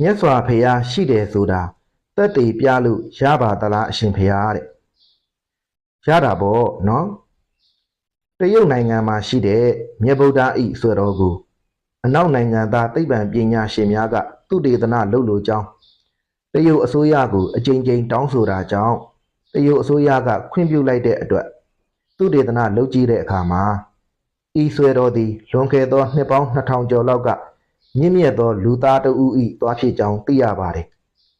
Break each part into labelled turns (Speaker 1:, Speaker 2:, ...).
Speaker 1: မြတ်စွာဘုရားရှိတယ်ဆိုတာတက်တည်ပြလို့ရပါသလားအရှင်ဘုရားတဲ့ရတာပေါ့နော်တရုတ်နိုင်ငံမှာရှိတဲ့မြတ်ဗုဒ္ဓဤဆွေတော်ကိုအနောက်နိုင်ငံသားသိပ္ပံပညာရှင်များကသူတေသနလုပ်လို့ကြောင်းတရုတ်အစိုးရကိုအကြိမ်ကြိမ်တောင်းဆိုတာကြောင့်တရုတ်အစိုးရကခွင့်ပြုလိုက်တဲ့အတွက်သူတေသနလုပ်ကြည့်တဲ့အခါမှာဤဆွေတော်သည်လွန်ခဲ့သောနှစ်ပေါင်း2000ကျော်လောက်က မြင့်မြတ်သောလူသားတဦးဤသွားဖြစ်ကြောင်းသိရပါတယ်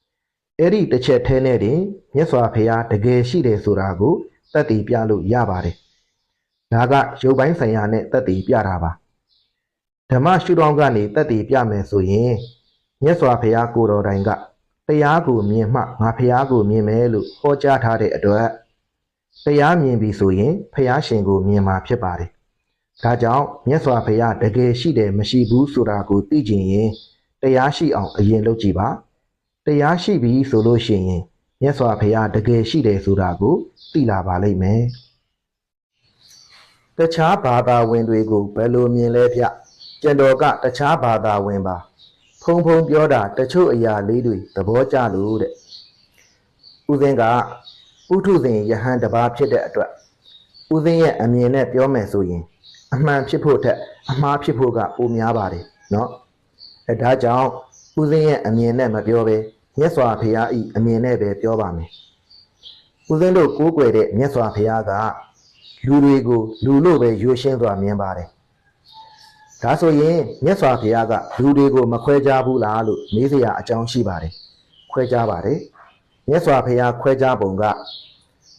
Speaker 1: ။အဲ့ဒီတစ်ချက်ထဲနဲ့တင်မြတ်စွာဘုရားတကယ်ရှိတယ်ဆိုတာကိုသက်တည်ပြလို့ရပါတယ်။ဒါကရုပ်ပိုင်းဆိုင်ရာနဲ့သက်တည်ပြတာပါ။ဓမ္မရှုထောင့်ကနေသက်တည်ပြမယ်ဆိုရင်မြတ်စွာဘုရားကိုယ်တော်တိုင်ကတရားကိုမြင်မှငါဘုရားကိုမြင်မယ်လို့ဟောကြားထားတဲ့အတွက်တရားမြင်ပြီဆိုရင်ဘုရားရှင်ကိုမြင်မှာဖြစ်ပါတယ်။ ဒါကြောင့်မြတ်စွာဘုရားတကယ်ရှိတယ်မရှိဘူးဆိုတာကိုသိကျင်ရင်တရားရှိအောင်အရင်လုပ်ကြည့်ပါတရားရှိပြီဆိုလို့ရှိရင်မြတ်စွာဘုရားတကယ်ရှိတယ်ဆိုတာကိုသိလာပါလိမ့်မယ်တခြားဘာသာဝင်တွေကိုဘယ်လိုမြင်လဲဗျကျန်တော်ကတခြားဘာသာဝင်ပါ ဖုံဖုံပြောတာတချို့အရာလေးတွေသဘောကျလို့တဲ့ဦးစင်းကပုထုဇဉ်ယဟန်တစ်ပါးဖြစ်တဲ့အတွက်ဦးစင်းရဲ့အမြင်နဲ့ပြောမယ်ဆိုရင် အမှန်ဖြစ်ဖို့ထက်အမှားဖြစ်ဖို့ကပိုများပါတယ်နော်အဲဒါကြောင့်ဦးစင်းရဲ့အမြင်နဲ့မပြောဘဲမြတ်စွာဘုရားဤအမြင်နဲ့ပဲပြောပါမယ်ဦးစင်းတို့ကိုးကွယ်တဲ့မြတ်စွာဘုရားကလူတွေကိုလူလို့ပဲရွေးရှင်းစွာမြင်ပါတယ်ဒါဆိုရင်မြတ်စွာဘုရားကလူတွေကိုမခွဲခြားဘူးလားလို့မေးစရာအကြောင်းရှိပါတယ်ခွဲခြားပါတယ်မြတ်စွာဘုရားခွဲခြားပုံက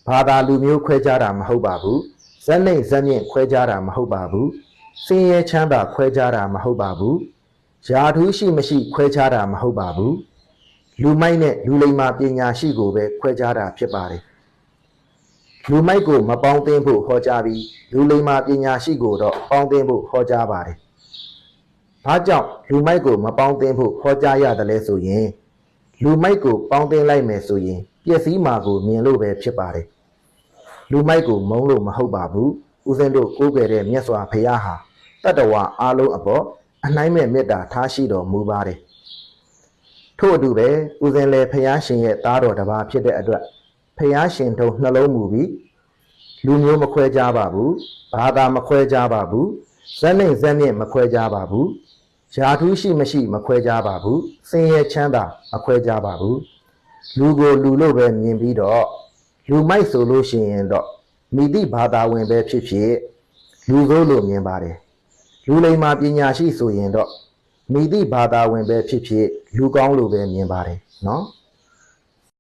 Speaker 1: ဘာသာလူမျိုးခွဲခြားတာမဟုတ်ပါဘူး ဇက်နဲ့ဇက်မြင့်ခွဲခြားတာမဟုတ်ပါဘူးစင်ရဲချမ်းသာခွဲခြားတာမဟုတ်ပါဘူးယာထူးရှိမရှိခွဲခြားတာမဟုတ်ပါဘူးလူမိုက်နဲ့လူလိမ္မာပညာရှိကိုပဲခွဲခြားတာဖြစ်ပါတယ်လူမိုက်ကိုမပေါင်းသင်းဖို့ဟောကြားပြီးလူလိမ္မာပညာရှိကိုတော့ပေါင်းသင်းဖို့ဟောကြားပါတယ်ဘာကြောင့်လူမိုက်ကိုမပေါင်းသင်းဖို့ဟောကြားရတယ်လဲဆိုရင်လူမိုက်ကိုပေါင်းသင်းလိုက်မယ်ဆိုရင်ပျက်စီးမှာကိုမြင်လို့ပဲဖြစ်ပါတယ် လူမိုက်ကိုမုန်းလို့မဟုတ်ပါဘူးဦးဇင်းတို့ကိုးကွယ်တဲ့မြတ်စွာဘုရားဟာတတ္တဝါအားလုံးအပေါ်အနှိုင်းမဲ့မေတ္တာထားရှိတော်မူပါတယ်ထို့အတူပဲဦးဇင်းလည်းဘုရားရှင်ရဲ့သားတော်တစ်ပါးဖြစ်တဲ့အတွက်ဘုရားရှင်တို့နှလုံးမူပြီးလူမျိုးမခွဲခြားပါဘူးဘာသာမခွဲခြားပါဘူးဇက်နဲ့ဇက်မြင့်မခွဲခြားပါဘူးယာထူးရှိမရှိမခွဲခြားပါဘူးစင်ရဲ့ချမ်းသာမခွဲခြားပါဘူးလူကိုလူလို့ပဲမြင်ပြီးတော့ လူမိုက်ဆိုလို့ရှိရင်တော့မိသည့်ဘာသာဝင်ပဲဖြစ်ဖြစ်လူဆိုးလို့မြင်ပါတယ်လူလိမ္မာပညာရှိဆိုရင်တော့မိသည့်ဘာသာဝင်ပဲဖြစ်ဖြစ်လူကောင်းလို့ပဲမြင်ပါတယ်နော်